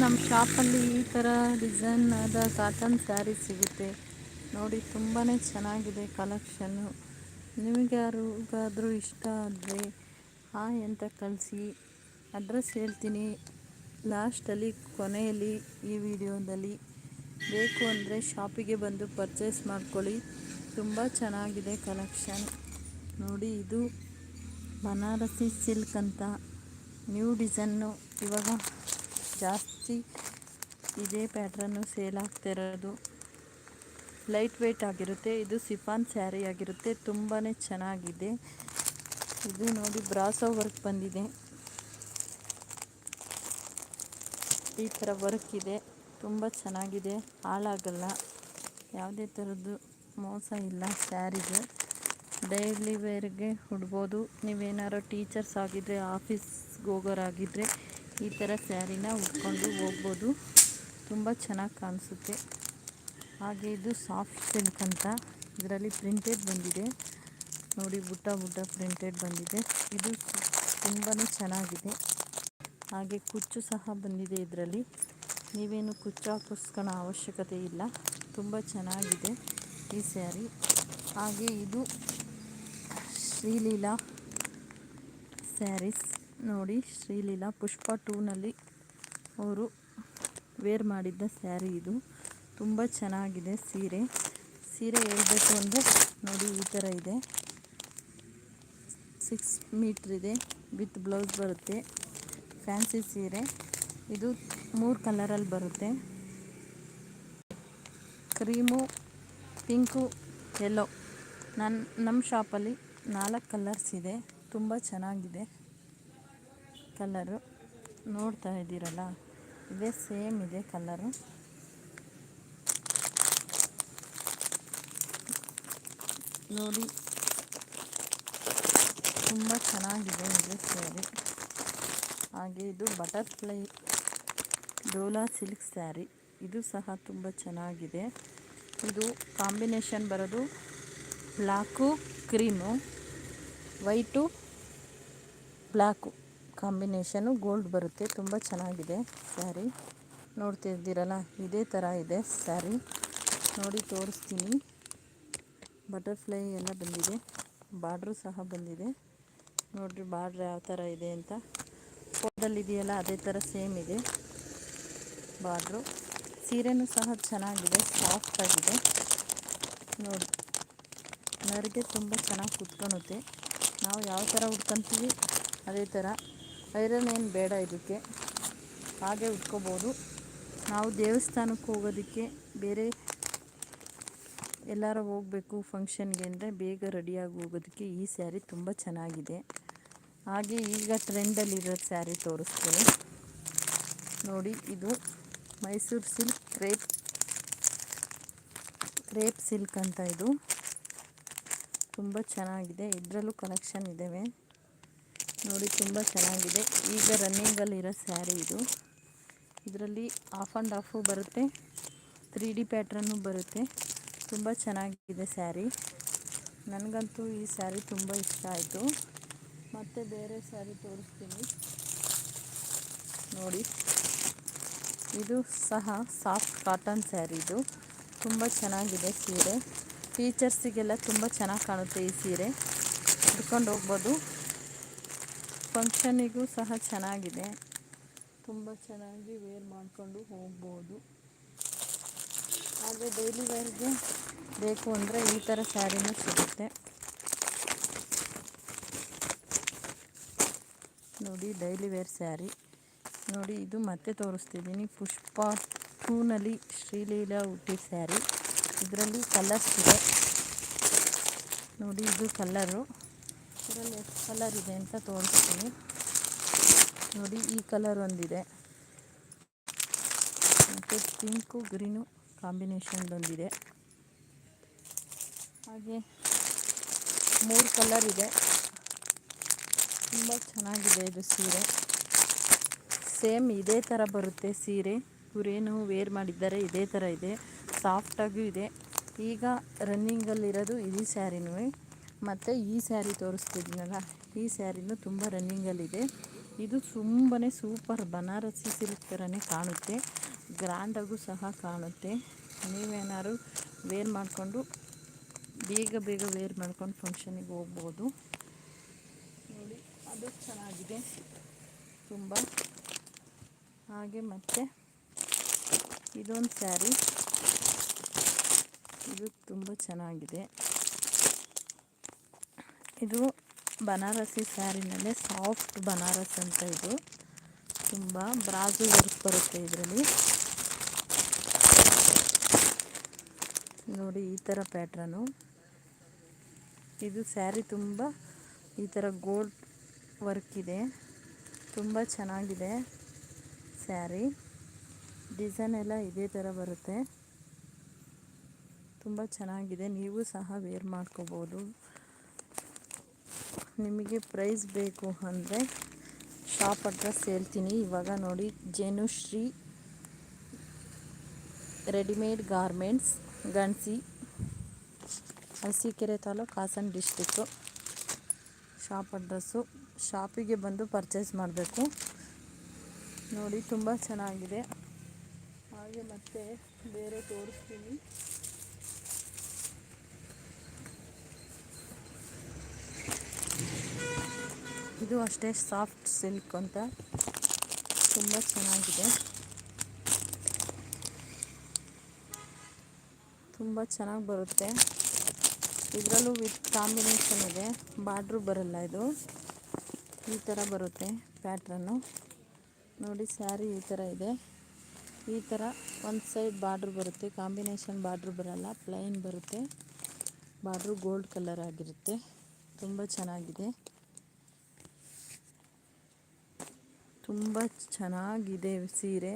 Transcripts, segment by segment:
ನಮ್ಮ ಶಾಪಲ್ಲಿ ಈ ಥರ ಡಿಸೈನ್ ಆದ ಕಾಟನ್ ಸ್ಯಾರಿ ಸಿಗುತ್ತೆ. ನೋಡಿ ತುಂಬಾ ಚೆನ್ನಾಗಿದೆ ಕಲೆಕ್ಷನ್ನು. ನಿಮಗೆ ಯಾರಿಗಾದರೂ ಇಷ್ಟ ಆದರೆ ಹಾಯ್ ಅಂತ ಕಳಿಸಿ. ಅಡ್ರೆಸ್ ಹೇಳ್ತೀನಿ. ಲಾಸ್ಟಲ್ಲಿ, ಕೊನೆಯಲ್ಲಿ ಈ ವಿಡಿಯೋದಲ್ಲಿ. ಬೇಕು ಅಂದರೆ ಶಾಪಿಗೆ ಬಂದು ಪರ್ಚೇಸ್ ಮಾಡ್ಕೊಳ್ಳಿ. ತುಂಬ ಚೆನ್ನಾಗಿದೆ ಕಲೆಕ್ಷನ್. ನೋಡಿ, ಇದು ಬನಾರಸಿ ಸಿಲ್ಕ್ ಅಂತ. ನ್ಯೂ ಡಿಸೈನು ಇವಾಗ. ಜಾಸ್ತಿ ಇದೇ ಪ್ಯಾಟ್ರನ್ನು ಸೇಲ್ ಆಗ್ತಿರೋದು ಲೈಟ್ ವೆಯ್ಟ್ ಆಗಿರುತ್ತೆ. ಇದು ಸಿಫಾನ್ ಸ್ಯಾರಿ ಆಗಿರುತ್ತೆ. ತುಂಬಾ ಚೆನ್ನಾಗಿದೆ. ಇದು ನೋಡಿ ಬ್ರಾಸೋ ವರ್ಕ್ ಬಂದಿದೆ. ಈ ಥರ ವರ್ಕ್ ಇದೆ. ತುಂಬ ಚೆನ್ನಾಗಿದೆ. ಹಾಳಾಗಲ್ಲ. ಯಾವುದೇ ಥರದ್ದು ಮೋಸ ಇಲ್ಲ ಸ್ಯಾರಿಗೆ ಡೈಲಿ ವೇರ್ಗೆ ಹುಡ್ಬೋದು ನೀವೇನಾರು ಟೀಚರ್ಸ್ ಆಗಿದ್ದರೆ ಆಫೀಸ್ಗೆ ಹೋಗೋರಾಗಿದ್ದರೆ ಈ ಥರ ಸ್ಯಾರಿನ ಉಟ್ಕೊಂಡು ಹೋಗ್ಬೋದು. ತುಂಬ ಚೆನ್ನಾಗಿ ಕಾಣಿಸುತ್ತೆ. ಹಾಗೆ ಇದು ಸಾಫ್ಟ್ ಸಿಲ್ಕ್ ಅಂತ ಇದರಲ್ಲಿ ಪ್ರಿಂಟೆಡ್ ಬಂದಿದೆ. ನೋಡಿ ಬುಟ್ಟ ಬುಟ್ಟ ಪ್ರಿಂಟೆಡ್ ಬಂದಿದೆ. ಇದು ತುಂಬಾ ಚೆನ್ನಾಗಿದೆ. ಹಾಗೆ ಕುಚ್ಚು ಸಹ ಬಂದಿದೆ ಇದರಲ್ಲಿ. ನೀವೇನು ಕುಚ್ಚು ಹಾಕಿಸ್ಕೊಳ್ಳೋ ಅವಶ್ಯಕತೆ ಇಲ್ಲ. ತುಂಬ ಚೆನ್ನಾಗಿದೆ ಈ ಸ್ಯಾರಿ. ಹಾಗೆ ಇದು ಶ್ರೀಲೀಲಾ ಸ್ಯಾರೀಸ್. ನೋಡಿ ಶ್ರೀಲೀಲಾ ಪುಷ್ಪ ಟೂನಲ್ಲಿ ಅವರು ವೇರ್ ಮಾಡಿದ್ದ ಸ್ಯಾರಿ ಇದು. ತುಂಬ ಚೆನ್ನಾಗಿದೆ ಸೀರೆ. ಸೀರೆ ಹೇಳಬೇಕು ಅಂದರೆ ನೋಡಿ ಈ ಥರ ಇದೆ. ಸಿಕ್ಸ್ ಮೀಟ್ರ್ ಇದೆ, ವಿತ್ ಬ್ಲೌಸ್ ಬರುತ್ತೆ. ಫ್ಯಾನ್ಸಿ ಸೀರೆ. ಇದು ಮೂರು ಕಲರಲ್ಲಿ ಬರುತ್ತೆ. ಕ್ರೀಮು, ಪಿಂಕು ಎಲ್ಲೋ ನನ್ನ ನಮ್ಮ ಶಾಪಲ್ಲಿ ನಾಲ್ಕು ಕಲರ್ಸ್ ಇದೆ. ತುಂಬ ಚೆನ್ನಾಗಿದೆ. ಕಲರು ನೋಡ್ತಾ ಇದ್ದೀರಲ್ಲ? ಇದೇ ಸೇಮ್ ಇದೆ ಕಲರು. ನೋಡಿ. ತುಂಬ ಚೆನ್ನಾಗಿದೆ ಇದು ಸ್ಯಾರಿ. ಹಾಗೆ ಇದು ಬಟರ್ಫ್ಲೈ ಡೋಲಾ ಸಿಲ್ಕ್ ಸ್ಯಾರಿ. ಇದು ಸಹ ತುಂಬ ಚೆನ್ನಾಗಿದೆ. ಇದು ಕಾಂಬಿನೇಷನ್ ಬರೋದು black cream, white black combination gold ಬರುತ್ತೆ. ತುಂಬ ಚೆನ್ನಾಗಿದೆ ಸ್ಯಾರಿ. ನೋಡ್ತಿದ್ದೀರಲ್ಲ ಇದೇ ಥರ ಇದೆ ಸ್ಯಾರಿ. ನೋಡಿ, ತೋರಿಸ್ತೀನಿ. ಬಟರ್ಫ್ಲೈ ಎಲ್ಲ ಬಂದಿದೆ. ಬಾರ್ಡ್ರು ಸಹ ಬಂದಿದೆ. ನೋಡಿರಿ, ಬಾರ್ಡ್ರ್ ಯಾವ ಥರ ಇದೆ ಅಂತ. ಇದೆಯಲ್ಲ, ಅದೇ ಥರ ಸೇಮ್ ಇದೆ ಬಾರ್ಡ್ರು. ಸೀರೆನೂ ಸಹ ಚೆನ್ನಾಗಿದೆ ಸಾಫ್ಟಾಗಿದೆ ನೋಡಿ, ನರಿಗೆ ತುಂಬ ಚೆನ್ನಾಗಿ ಕುತ್ಕೊಳುತ್ತೆ ನಾವು ಯಾವ ಥರ ಉಟ್ಕೊತೀವಿ, ಅದೇ ಥರ ಐರನ್ ಏನು ಬೇಡ ಇದಕ್ಕೆ. ಹಾಗೆ ಉಟ್ಕೋಬೋದು. ನಾವು ದೇವಸ್ಥಾನಕ್ಕೆ ಹೋಗೋದಕ್ಕೆ ಬೇರೆ ಎಲ್ಲರೂ ಹೋಗಬೇಕು ಫಂಕ್ಷನ್ಗೆ ಅಂದರೆ ಬೇಗ ರೆಡಿಯಾಗಿ ಹೋಗೋದಕ್ಕೆ ಈ ಸ್ಯಾರಿ ತುಂಬ ಚೆನ್ನಾಗಿದೆ. ಹಾಗೆ ಈಗ ಟ್ರೆಂಡಲ್ಲಿರೋ ಸ್ಯಾರಿ ತೋರಿಸ್ತೀನಿ. ನೋಡಿ, ಇದು Mysore silk crepe crepe silk ಅಂತ ಇದು. ತುಂಬ ಚೆನ್ನಾಗಿದೆ. ಇದರಲ್ಲೂ ಕಲೆಕ್ಷನ್ ಇದ್ದಾವೆ ನೋಡಿ, ತುಂಬ ಚೆನ್ನಾಗಿದೆ. ಈಗ ರನ್ನಿಂಗಲ್ಲಿರೋ ಸ್ಯಾರಿ ಇದು. ಇದರಲ್ಲಿ ಆಫ್ ಆ್ಯಂಡ್ ಆಫು ಬರುತ್ತೆ. ತ್ರೀ ಡಿ ಪ್ಯಾಟ್ರನ್ನು ಬರುತ್ತೆ. ತುಂಬ ಚೆನ್ನಾಗಿದೆ ಸ್ಯಾರಿ ನನಗಂತೂ ಈ ಸ್ಯಾರಿ ತುಂಬ ಇಷ್ಟ ಆಯಿತು. ಮತ್ತು ಬೇರೆ ಸ್ಯಾರಿ ತೋರಿಸ್ತೀನಿ. ನೋಡಿ. ಇದು ಸಹ ಸಾಫ್ಟ್ ಕಾಟನ್ ಸ್ಯಾರಿ ಇದು. ತುಂಬ ಚೆನ್ನಾಗಿದೆ ಸೀರೆ. ಟೀಚರ್ಸಿಗೆಲ್ಲ ತುಂಬ ಚೆನ್ನಾಗಿ ಕಾಣುತ್ತೆ ಈ ಸೀರೆ. ಉಟ್ಕೊಂಡು ಹೋಗ್ಬೋದು. ಫಂಕ್ಷನಿಗೂ ಸಹ ಚೆನ್ನಾಗಿದೆ. ತುಂಬ ಚೆನ್ನಾಗಿ ವೇರ್ ಮಾಡಿಕೊಂಡು ಹೋಗ್ಬೋದು. ಹಾಗೆ ಡೈಲಿ ವೇರ್ಗೆ ಬೇಕು ಅಂದರೆ ಈ ಥರ ಸ್ಯಾರಿನೂ ಸಿಗುತ್ತೆ. ನೋಡಿ, ಡೈಲಿ ವೇರ್ ಸ್ಯಾರಿ. ನೋಡಿ, ಇದು ಮತ್ತೆ ತೋರಿಸ್ತಿದ್ದೀನಿ. ಪುಷ್ಪ ಟೂನಲ್ಲಿ ಶ್ರೀಲೀಲಾ ಹುಟ್ಟಿ ಸ್ಯಾರಿ. ಇದರಲ್ಲಿ ಕಲರ್ಸ್ ಇದೆ. ನೋಡಿ, ಇದು ಕಲರು ಇದರಲ್ಲಿ ಎಷ್ಟು ಕಲರ್ ಇದೆ ಅಂತ ತೋರಿಸ್ತೀನಿ. ನೋಡಿ, ಈ ಕಲರ್ ಒಂದಿದೆ. ಮತ್ತು ಪಿಂಕು ಗ್ರೀನು ಕಾಂಬಿನೇಷನ್ ಒಂದಿದೆ. ಹಾಗೆ ಮೂರು ಕಲರ್ ಇದೆ. ತುಂಬ ಚೆನ್ನಾಗಿದೆ ಇದು ಸೀರೆ. ಸೇಮ್ ಇದೇ ಥರ ಬರುತ್ತೆ ಸೀರೆ. ಇವರೇನು ವೇರ್ ಮಾಡಿದ್ದಾರೆ ಇದೇ ಥರ ಇದೆ. ಸಾಫ್ಟಾಗೂ ಇದೆ. ಈಗ ರನ್ನಿಂಗಲ್ಲಿರೋದು ಇದೇ ಸ್ಯಾರಿನೂ ಮತ್ತು ಈ ಸ್ಯಾರಿ ತೋರಿಸ್ತಿದ್ದೀನಲ್ಲ ಈ ಸ್ಯಾರಿನೂ ತುಂಬ ರನ್ನಿಂಗಲ್ಲಿದೆ. ಇದು ತುಂಬಾ ಸೂಪರ್ ಬನಾರಸಿ ಸಿಲ್ಕ್ ಥರನೇ ಕಾಣುತ್ತೆ, ಗ್ರ್ಯಾಂಡಾಗೂ ಸಹ ಕಾಣುತ್ತೆ. ನೀವೇನಾದ್ರು ವೇರ್ ಮಾಡಿಕೊಂಡು, ಬೇಗ ಬೇಗ ವೇರ್ ಮಾಡ್ಕೊಂಡು ಫಂಕ್ಷನಿಗೆ ಹೋಗ್ಬೋದು. ನೋಡಿ, ಅದು ಚೆನ್ನಾಗಿದೆ. ತುಂಬ. ಹಾಗೆ ಮತ್ತು ಇದೊಂದು ಸ್ಯಾರಿ. ಇದು ತುಂಬ ಚೆನ್ನಾಗಿದೆ. ಇದು ಬನಾರಸಿ ಸ್ಯಾರಿನಲ್ಲೇ ಸಾಫ್ಟ್ ಬನಾರಸ್ ಅಂತ ಇದು. ತುಂಬ ಬ್ರಾಜು ವರ್ಕ್ ಬರುತ್ತೆ ಇದರಲ್ಲಿ. ನೋಡಿ ಈ ಥರ ಪ್ಯಾಟ್ರನು. ಇದು ಸ್ಯಾರಿ ತುಂಬ ಈ ಥರ ಗೋಲ್ಡ್ ವರ್ಕ್ ಇದೆ. ತುಂಬ ಚೆನ್ನಾಗಿದೆ ಸ್ಯಾರಿ. ಡಿಸೈನ್ ಎಲ್ಲ ಇದೇ ಥರ ಬರುತ್ತೆ. ತುಂಬ ಚೆನ್ನಾಗಿದೆ. ನೀವು ಸಹ ವೇರ್ ಮಾಡ್ಕೋಬೋದು. ನಿಮಗೆ ಪ್ರೈಸ್ ಬೇಕು ಅಂದರೆ ಶಾಪ್ ಅಡ್ರೆಸ್ ಹೇಳ್ತೀನಿ ಇವಾಗ ನೋಡಿ Jenushree readymade garments, Ganasi, Arsikere taluk Hassan district shop address ಶಾಪಿಗೆ ಬಂದು ಪರ್ಚೇಸ್ ಮಾಡಬೇಕು. ನೋಡಿ, ತುಂಬ ಚೆನ್ನಾಗಿದೆ. ಹಾಗೆ ಮತ್ತೆ ಬೇರೆ ತೋರಿಸ್ತೀನಿ. ಇದು ಅಷ್ಟೇ ಸಾಫ್ಟ್ ಸಿಲ್ಕ್ ಅಂತ. ತುಂಬ ಚೆನ್ನಾಗಿದೆ. ತುಂಬ ಚೆನ್ನಾಗಿ ಬರುತ್ತೆ. ಇದರಲ್ಲೂ ವಿತ್ ಕಾಂಬಿನೇಷನ್ ಇದೆ. ಬಾರ್ಡ್ರು ಬರಲ್ಲ ಇದು. ಈ ಥರ ಬರುತ್ತೆ ಪ್ಯಾಟ್ರನ್ನು. ನೋಡಿ, ಸ್ಯಾರಿ ಈ ಥರ ಇದೆ. ಈ ಥರ ಒಂದು ಸೈಡ್ ಬಾರ್ಡ್ರ್ ಬರುತ್ತೆ. ಕಾಂಬಿನೇಷನ್ ಬಾರ್ಡ್ರ್ ಬರಲ್ಲ, ಪ್ಲೈನ್ ಬರುತ್ತೆ. ಬಾರ್ಡ್ರು ಗೋಲ್ಡ್ ಕಲರ್ ಆಗಿರುತ್ತೆ. ತುಂಬ ಚೆನ್ನಾಗಿದೆ. ತುಂಬ ಚೆನ್ನಾಗಿದೆ ಸೀರೆ.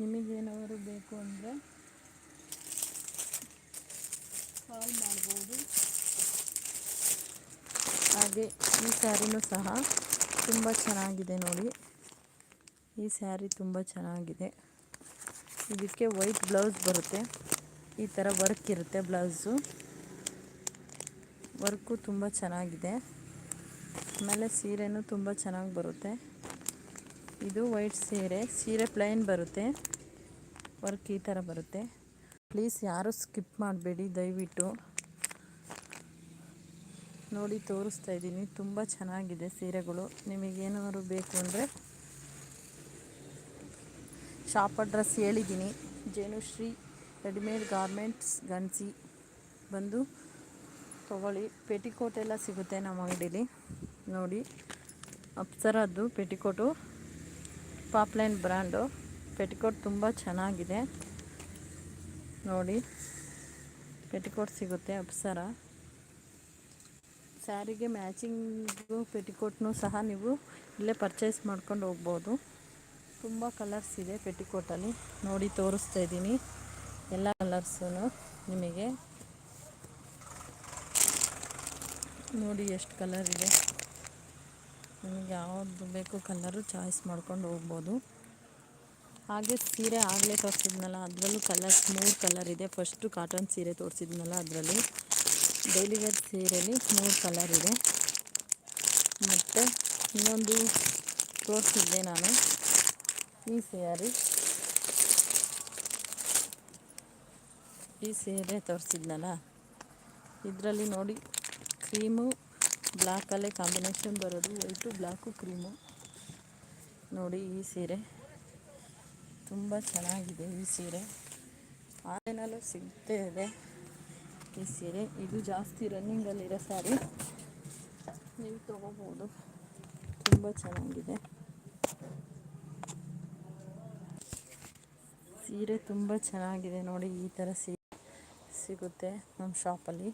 ನಿಮಗೇನಾದ್ರು ಬೇಕು ಅಂದರೆ ಕಾಲ್ ಮಾಡ್ಬೋದು. ಹಾಗೆ ಈ ಸ್ಯಾರಿನೂ ಸಹ ತುಂಬ ಚೆನ್ನಾಗಿದೆ ನೋಡಿ. ಈ ಸ್ಯಾರಿ ತುಂಬ ಚೆನ್ನಾಗಿದೆ. ಇದಕ್ಕೆ ವೈಟ್ ಬ್ಲೌಸ್ ಬರುತ್ತೆ. ಈ ಥರ ವರ್ಕ್ ಇರುತ್ತೆ ಬ್ಲೌಸು ವರ್ಕು ತುಂಬ ಚೆನ್ನಾಗಿದೆ. ಆಮೇಲೆ ಸೀರೆನೂ ತುಂಬ ಚೆನ್ನಾಗಿ ಬರುತ್ತೆ. ಇದು ವೈಟ್ ಸೀರೆ. ಸೀರೆ ಪ್ಲೈನ್ ಬರುತ್ತೆ. ವರ್ಕ್ ಈ ಥರ ಬರುತ್ತೆ. ಪ್ಲೀಸ್ ಯಾರು ಸ್ಕಿಪ್ ಮಾಡಬೇಡಿ, ದಯವಿಟ್ಟು. ನೋಡಿ, ತೋರಿಸ್ತಾ ಇದ್ದೀನಿ. ತುಂಬ ಚೆನ್ನಾಗಿದೆ ಸೀರೆಗಳು. ನಿಮಗೇನಾದ್ರು ಬೇಕು ಅಂದರೆ ಶಾಪ್ ಅಡ್ರೆಸ್ ಹೇಳಿದ್ದೀನಿ. ಜೇನುಶ್ರೀ ರೆಡಿಮೇಡ್ ಗಾರ್ಮೆಂಟ್ಸ್ ಗನ್ಸಿ. ಬಂದು ತೊಗೊಳ್ಳಿ. ಪೆಟಿಕೋಟ್ ಎಲ್ಲ ಸಿಗುತ್ತೆ ನಮ್ಮ ಅಂಗಡೀಲಿ. ನೋಡಿ, ಅಪ್ಸರದ್ದು ಪೆಟಿಕೋಟು. ಪಾಪ್ಲೈನ್ ಬ್ರ್ಯಾಂಡು ಪೆಟಿಕೋಟ್ ತುಂಬ ಚೆನ್ನಾಗಿದೆ. ನೋಡಿ, ಪೆಟಿಕೋಟ್ ಸಿಗುತ್ತೆ, ಅಪ್ಸರ. ಸ್ಯಾರಿಗೆ ಮ್ಯಾಚಿಂಗು ಪೆಟಿಕೋಟ್ನು ಸಹ ನೀವು ಇಲ್ಲೇ ಪರ್ಚೇಸ್ ಮಾಡ್ಕೊಂಡು ಹೋಗ್ಬೋದು. ತುಂಬ ಕಲರ್ಸ್ ಇದೆ ಪೆಟಿಕೋಟಲ್ಲಿ. ನೋಡಿ, ತೋರಿಸ್ತಾ ಇದ್ದೀನಿ. ಎಲ್ಲ ಕಲರ್ಸೂ ನಿಮಗೆ. ನೋಡಿ, ಎಷ್ಟು ಕಲರ್ ಇದೆ. ನಿಮಗೆ ಯಾವುದು ಬೇಕು ಕಲರು ಚಾಯ್ಸ್ ಮಾಡ್ಕೊಂಡು ಹೋಗ್ಬೋದು. ಹಾಗೆ ಸೀರೆ ಆಗಲೇ ತೋರಿಸಿದ್ನಲ್ಲ, ಅದರಲ್ಲೂ ಕಲರ್ಸ್ ಮೂರು ಕಲರ್ ಇದೆ. ಫಸ್ಟು ಕಾಟನ್ ಸೀರೆ ತೋರಿಸಿದ್ನಲ್ಲ ಅದರಲ್ಲಿ. ಡೈಲಿ ವೇರ್ ಸೀರೆಯಲ್ಲಿ ಮೂರು ಕಲರ್ ಇದೆ. ಮತ್ತು ಇನ್ನೊಂದು ತೋರಿಸಿದ್ದೆ ನಾನು. ಈ ಸ್ಯಾರಿ ಈ ಸೀರೆ ತೋರಿಸಿದ್ನಲ್ಲ. ಇದರಲ್ಲಿ ನೋಡಿ ಕ್ರೀಮು ಬ್ಲ್ಯಾಕಲ್ಲೇ ಕಾಂಬಿನೇಷನ್ ಬರೋದು ವೈಟು ಬ್ಲ್ಯಾಕು ಕ್ರೀಮು. ನೋಡಿ ಈ ಸೀರೆ. ತುಂಬ ಚೆನ್ನಾಗಿದೆ ಈ ಸೀರೆ. ಆನ್ಲೈನಲ್ಲೂ ಸಿಗ್ತೇ ಇದೆ ಈ ಸೀರೆ. ಇದು ಜಾಸ್ತಿ ರನ್ನಿಂಗಲ್ಲಿರೋ ಸ್ಯಾರಿ ನೀವು ತೊಗೋಬೋದು. ತುಂಬ ಚೆನ್ನಾಗಿದೆ. ಸೀರೆ ತುಂಬ ಚೆನ್ನಾಗಿದೆ ನೋಡಿ ಈ ಥರ ಸೀರೆ ಸಿಗುತ್ತೆ ನಮ್ಮ ಶಾಪಲ್ಲಿ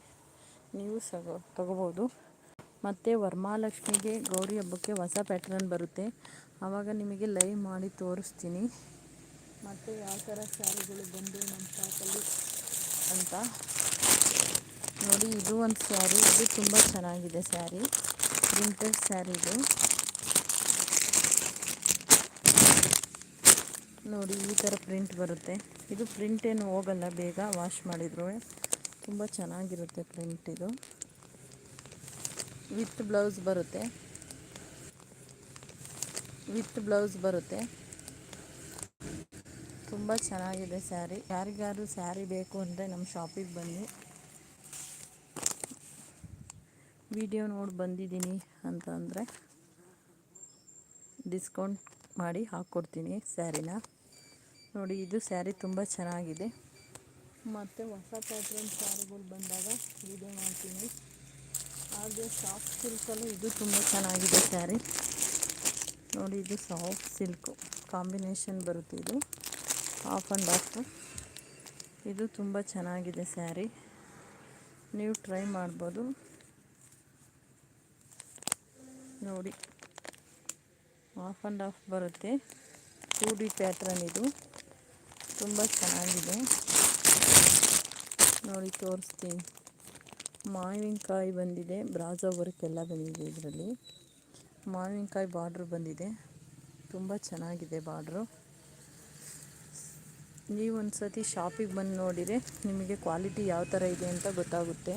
ನೀವು ಸಗೋ, ತೊಗೋಬೋದು. ಮತ್ತು ವರಮಹಾಲಕ್ಷ್ಮಿಗೆ ಗೌರಿ ಹಬ್ಬಕ್ಕೆ ಹೊಸ ಪ್ಯಾಟ್ರನ್ ಬರುತ್ತೆ. ಆವಾಗ ನಿಮಗೆ ಲೈವ್ ಮಾಡಿ ತೋರಿಸ್ತೀನಿ. ಮತ್ತು ಯಾವ ಥರ ಸ್ಯಾರಿಗಳು ಬಂದು ನಮ್ಮ ಶಾಪಲ್ಲಿ ಅಂತ. ನೋಡಿ, ಇದು ಒಂದು ಸ್ಯಾರಿ ಇದು ತುಂಬ ಚೆನ್ನಾಗಿದೆ ಸ್ಯಾರಿ ಪ್ರಿಂಟೆಡ್ ಸ್ಯಾರಿ ಇದು. ನೋಡಿ, ಈ ಥರ ಪ್ರಿಂಟ್ ಬರುತ್ತೆ. ಇದು ಪ್ರಿಂಟ್ ಏನು ಹೋಗಲ್ಲ, ಬೇಗ ವಾಶ್ ಮಾಡಿದ್ರು ತುಂಬ ಚೆನ್ನಾಗಿರುತ್ತೆ ಪ್ರಿಂಟ್ ಇದು. ವಿತ್ ಬ್ಲೌಸ್ ಬರುತ್ತೆ. ವಿತ್ ಬ್ಲೌಸ್ ಬರುತ್ತೆ. ತುಂಬ ಚೆನ್ನಾಗಿದೆ ಸ್ಯಾರಿ. ಯಾರಿಗಾದ್ರು ಸ್ಯಾರಿ ಬೇಕು ಅಂದರೆ ನಮ್ಮ ಶಾಪಿಗೆ ಬನ್ನಿ. ವಿಡಿಯೋ ನೋಡಿ ಬಂದಿದ್ದೀನಿ ಅಂತ ಅಂದರೆ ಡಿಸ್ಕೌಂಟ್ ಮಾಡಿ ಹಾಕ್ಕೊಡ್ತೀನಿ ಸ್ಯಾರಿನ. ನೋಡಿ, ಇದು ಸ್ಯಾರಿ ತುಂಬ ಚೆನ್ನಾಗಿದೆ. ಮತ್ತು ಹೊಸ ಪ್ಯಾಟ್ರನ್ ಸ್ಯಾರಿಗಳು ಬಂದಾಗ ವಿಡಿಯೋ ಮಾಡ್ತೀನಿ. ಹಾಗೆ ಸಾಫ್ಟ್ ಸಿಲ್ಕಲ್ಲೂ ಇದು ತುಂಬ ಚೆನ್ನಾಗಿದೆ ಸ್ಯಾರಿ ನೋಡಿ ಇದು ಸಾಫ್ಟ್ ಸಿಲ್ಕು ಕಾಂಬಿನೇಷನ್ ಬರುತ್ತೆ ಇದು. ಆಫ್ ಆ್ಯಂಡ್ ಆಫ್ ಇದು ತುಂಬ ಚೆನ್ನಾಗಿದೆ ಸ್ಯಾರಿ ನೀವು ಟ್ರೈ ಮಾಡ್ಬೋದು. ನೋಡಿ. ಆಫ್ ಆ್ಯಂಡ್ ಆಫ್ ಬರುತ್ತೆ. ಟೂ ಡಿ ಪ್ಯಾಟ್ರನ್ ಇದು. ತುಂಬ ಚೆನ್ನಾಗಿದೆ. ನೋಡಿ ತೋರಿಸ್ತೀನಿ. ಮಾವಿನಕಾಯಿ ಬಂದಿದೆ. ಬ್ರಾಜೋ ವರ್ಕ್ ಎಲ್ಲ ಬಂದಿದೆ ಇದರಲ್ಲಿ. ಮಾವಿನಕಾಯಿ ಬಾರ್ಡ್ರ್ ಬಂದಿದೆ. ತುಂಬ ಚೆನ್ನಾಗಿದೆ ಬಾರ್ಡ್ರು. ನೀವು ಒಂದು ಸತಿ ಶಾಪಿಗೆ ಬಂದು ನೋಡಿದರೆ ನಿಮಗೆ ಕ್ವಾಲಿಟಿ ಯಾವ ಥರ ಇದೆ ಅಂತ ಗೊತ್ತಾಗುತ್ತೆ.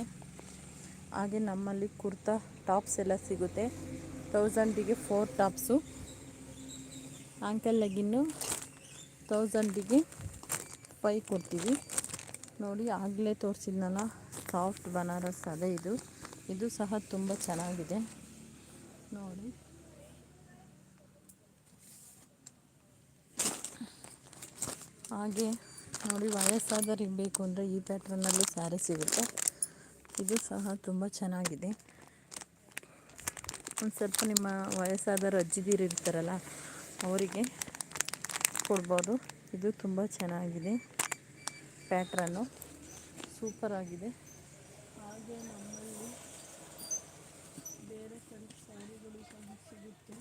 ಹಾಗೆ ನಮ್ಮಲ್ಲಿ ಕುರ್ತಾ ಟಾಪ್ಸ್ ಎಲ್ಲ ಸಿಗುತ್ತೆ. ತೌಸಂಡಿಗೆ ಫೋರ್ ಟಾಪ್ಸು. ಆಂಕಲ್ ಲೆಗಿನ್ನು ತೌಸಂಡಿಗೆ ಫೈ ಕೊಡ್ತೀವಿ. ನೋಡಿ ಆಗಲೇ ತೋರಿಸಿದ್ನಲ್ಲ. ಸಾಫ್ಟ್ ಬನಾರಸ್ ಅದೇ ಇದು. ಇದು ಸಹ ತುಂಬ ಚೆನ್ನಾಗಿದೆ. ನೋಡಿ. ಹಾಗೆ ನೋಡಿ ವಯಸ್ಸಾದವ್ರಿಗೆ ಬೇಕು ಅಂದರೆ ಈ ಪ್ಯಾಟ್ರನ್ನಲ್ಲೂ ಸ್ಯಾರಿ ಸಿಗುತ್ತೆ. ಇದು ಸಹ ತುಂಬ ಚೆನ್ನಾಗಿದೆ. ಒಂದು ಸ್ವಲ್ಪ ನಿಮ್ಮ ವಯಸ್ಸಾದವರು ಅಜ್ಜಿದೀರು ಇರ್ತಾರಲ್ಲ, ಅವರಿಗೆ ಕೊಡ್ಬೋದು. ಇದು ತುಂಬ ಚೆನ್ನಾಗಿದೆ ಪ್ಯಾಟ್ರನ್ನು. ಸೂಪರಾಗಿದೆ ಹಾಗೆ ನಮ್ಮಲ್ಲಿ ಬೇರೆ ಕಡೆ ಸ್ಯಾರಿಗಳು ಸಹ ಸಿಗುತ್ತೆ.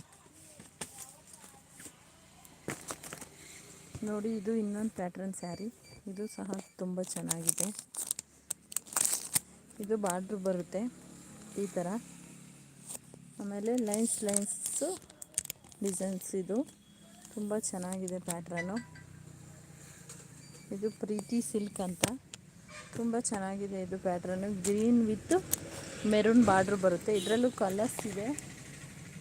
ನೋಡಿ, ಇದು ಇನ್ನೊಂದು ಪ್ಯಾಟ್ರನ್ ಸ್ಯಾರಿ. ಇದು ಸಹ ತುಂಬ ಚೆನ್ನಾಗಿದೆ. ಇದು ಬಾರ್ಡ್ರ್ ಬರುತ್ತೆ ಈ ಥರ ಆಮೇಲೆ ಲೈನ್ಸ್, ಲೈನ್ಸು, ಡಿಸೈನ್ಸ್ ಇದು. ತುಂಬ ಚೆನ್ನಾಗಿದೆ ಪ್ಯಾಟ್ರನು ಇದು ಪ್ರೀತಿ ಸಿಲ್ಕ್ ಅಂತ. ತುಂಬ ಚೆನ್ನಾಗಿದೆ ಇದು pattern green with maroon border ಬರುತ್ತೆ. ಇದರಲ್ಲೂ ಕಲರ್ಸ್ ಇದೆ.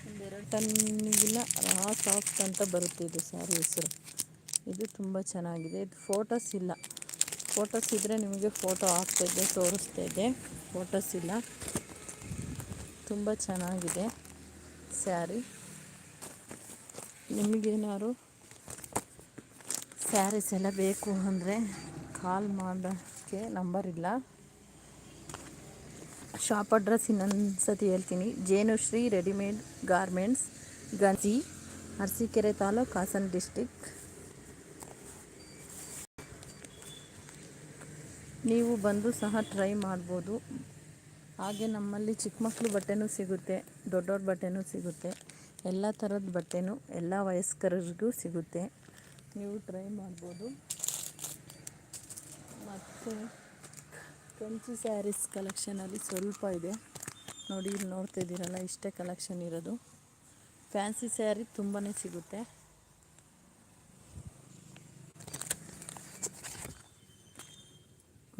ಒಂದೆರಡು ಟನ್ಗಿನ ರಾ ಸಾಫ್ಟ್ ಅಂತ ಬರುತ್ತೆ ಇದು ಸ್ಯಾರಿ ಹೆಸರು. ಇದು ತುಂಬ ಚೆನ್ನಾಗಿದೆ. ಇದು ಫೋಟೋಸ್ ಇಲ್ಲ. ಫೋಟೋಸ್ ಇದ್ದರೆ ನಿಮಗೆ ಫೋಟೋ ಹಾಕ್ತಾಯಿದ್ದೆ ತೋರಿಸ್ತಾಯಿದ್ದೆ ಫೋಟೋಸ್ ಇಲ್ಲ. ತುಂಬ ಚೆನ್ನಾಗಿದೆ ಸ್ಯಾರಿ ನಿಮಗೇನಾದ್ರು ಸ್ಯಾರೀಸ್ ಎಲ್ಲ ಬೇಕು ಅಂದರೆ ಕಾಲ್ ಮಾಡೋಕ್ಕೆ ನಂಬರ್ ಇಲ್ಲ. ಶಾಪ್ ಅಡ್ರೆಸ್ ಇನ್ನೊಂದ್ಸತಿ ಹೇಳ್ತೀನಿ. ಜೇನುಶ್ರೀ ರೆಡಿಮೇಡ್ ಗಾರ್ಮೆಂಟ್ಸ್, ಗಂಜಿ, ಅರಸೀಕೆರೆ ತಾಲೂಕು, ಹಾಸನ ಡಿಸ್ಟಿಕ್. ನೀವು ಬಂದು ಸಹ ಟ್ರೈ ಮಾಡ್ಬೋದು. ಹಾಗೆ ನಮ್ಮಲ್ಲಿ ಚಿಕ್ಕ ಮಕ್ಕಳು ಬಟ್ಟೆನೂ ಸಿಗುತ್ತೆ, ದೊಡ್ಡವ್ರ ಬಟ್ಟೆನೂ ಸಿಗುತ್ತೆ, ಎಲ್ಲ ಥರದ ಬಟ್ಟೆನೂ ಎಲ್ಲ ವಯಸ್ಕರಿಗೂ ಸಿಗುತ್ತೆ. ನೀವು ಟ್ರೈ ಮಾಡ್ಬೋದು. ಮತ್ತು ಕಂಚಿ ಸ್ಯಾರೀಸ್ ಕಲೆಕ್ಷನಲ್ಲಿ ಸ್ವಲ್ಪ ಇದೆ. ನೋಡಿ, ಇಲ್ಲಿ ನೋಡ್ತಾ ಇದ್ದೀರಲ್ಲ, ಇಷ್ಟೇ ಕಲೆಕ್ಷನ್ ಇರೋದು. ಫ್ಯಾನ್ಸಿ ಸ್ಯಾರಿ ತುಂಬಾ ಸಿಗುತ್ತೆ.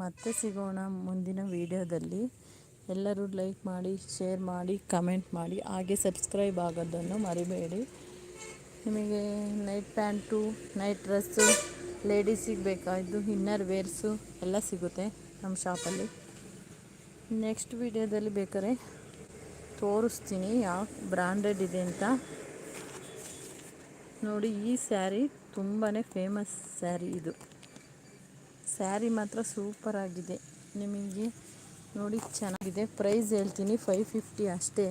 ಮತ್ತೆ ಸಿಗೋಣ ಮುಂದಿನ ವಿಡಿಯೋದಲ್ಲಿ. ಎಲ್ಲರೂ ಲೈಕ್ ಮಾಡಿ ಶೇರ್ ಮಾಡಿ ಕಮೆಂಟ್ ಮಾಡಿ, ಹಾಗೆ ಸಬ್ಸ್ಕ್ರೈಬ್ ಆಗೋದನ್ನು ಮರಿಬೇಡಿ. ನಿಮಗೆ ನೈಟ್ ಪ್ಯಾಂಟು ನೈಟ್ ಡ್ರೆಸ್ಸು ಲೇಡೀಸಿಗೆ ಬೇಕಾದ್ದು ಇನ್ನರ್ ವೇರ್ಸು ಎಲ್ಲ ಸಿಗುತ್ತೆ ನಮ್ಮ ಶಾಪಲ್ಲಿ ನೆಕ್ಸ್ಟ್ ವೀಡಿಯೋದಲ್ಲಿ ಬೇಕಾದ್ರೆ ತೋರಿಸ್ತೀನಿ ಯಾವ ಬ್ರ್ಯಾಂಡೆಡ್ ಇದೆ ಅಂತ. ನೋಡಿ, ಈ ಸ್ಯಾರಿ ತುಂಬಾ ಫೇಮಸ್ ಸ್ಯಾರಿ ಇದು. ಸ್ಯಾರಿ ಮಾತ್ರ ಸೂಪರಾಗಿದೆ ನಿಮಗೆ ನೋಡಿ ಚೆನ್ನಾಗಿದೆ. ಪ್ರೈಸ್ ಹೇಳ್ತೀನಿ ಫೈವ್ ಫಿಫ್ಟಿ ಅಷ್ಟೇ.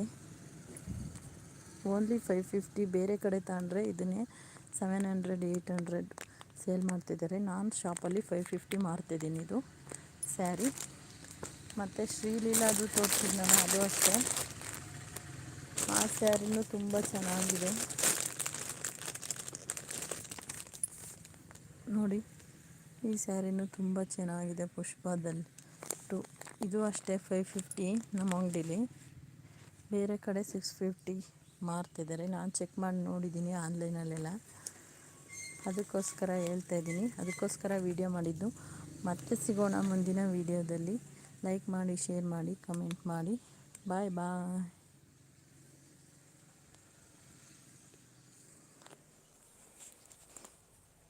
ಓನ್ಲಿ ಫೈವ್ ಫಿಫ್ಟಿ ಬೇರೆ ಕಡೆ ತಗೊಂಡ್ರೆ ಇದನ್ನೇ seven hundred eight hundred sale ಮಾಡ್ತಿದ್ದಾರೆ. ನಾನು ಶಾಪಲ್ಲಿ ಫೈವ್ ಫಿಫ್ಟಿ ಮಾರ್ತಿದ್ದೀನಿ ಇದು. ಸ್ಯಾರಿ. ಮತ್ತು ಶ್ರೀಲೀಲಾದು ತೋರಿಸಿದ್ನಲ್ಲ ಅದು ಅಷ್ಟೇ. ಆ ಸ್ಯಾರಿನೂ ತುಂಬ ಚೆನ್ನಾಗಿದೆ. ನೋಡಿ, ಈ ಸ್ಯಾರಿನೂ ತುಂಬ ಚೆನ್ನಾಗಿದೆ ಪುಷ್ಪದಲ್ಲಿ. ಟು, ಇದು ಅಷ್ಟೇ ಫೈವ್ ಫಿಫ್ಟಿ ನಮ್ಮ ಅಂಗಡೀಲಿ. ಬೇರೆ ಕಡೆ ಸಿಕ್ಸ್ ಫಿಫ್ಟಿ ಮಾರ್ತಿದ್ದಾರೆ. ನಾನು ಚೆಕ್ ಮಾಡಿ ನೋಡಿದ್ದೀನಿ ಆನ್ಲೈನಲ್ಲೆಲ್ಲ ಅದಕ್ಕೋಸ್ಕರ ಹೇಳ್ತಾ ಇದ್ದೀನಿ. ಅದಕ್ಕೋಸ್ಕರ ವೀಡಿಯೋ ಮಾಡಿದ್ದು. ಮತ್ತೆ ಸಿಗೋಣ ಮುಂದಿನ ವೀಡಿಯೋದಲ್ಲಿ ಲೈಕ್ ಮಾಡಿ ಶೇರ್ ಮಾಡಿ ಕಮೆಂಟ್ ಮಾಡಿ. ಬಾಯ್ ಬಾಯ್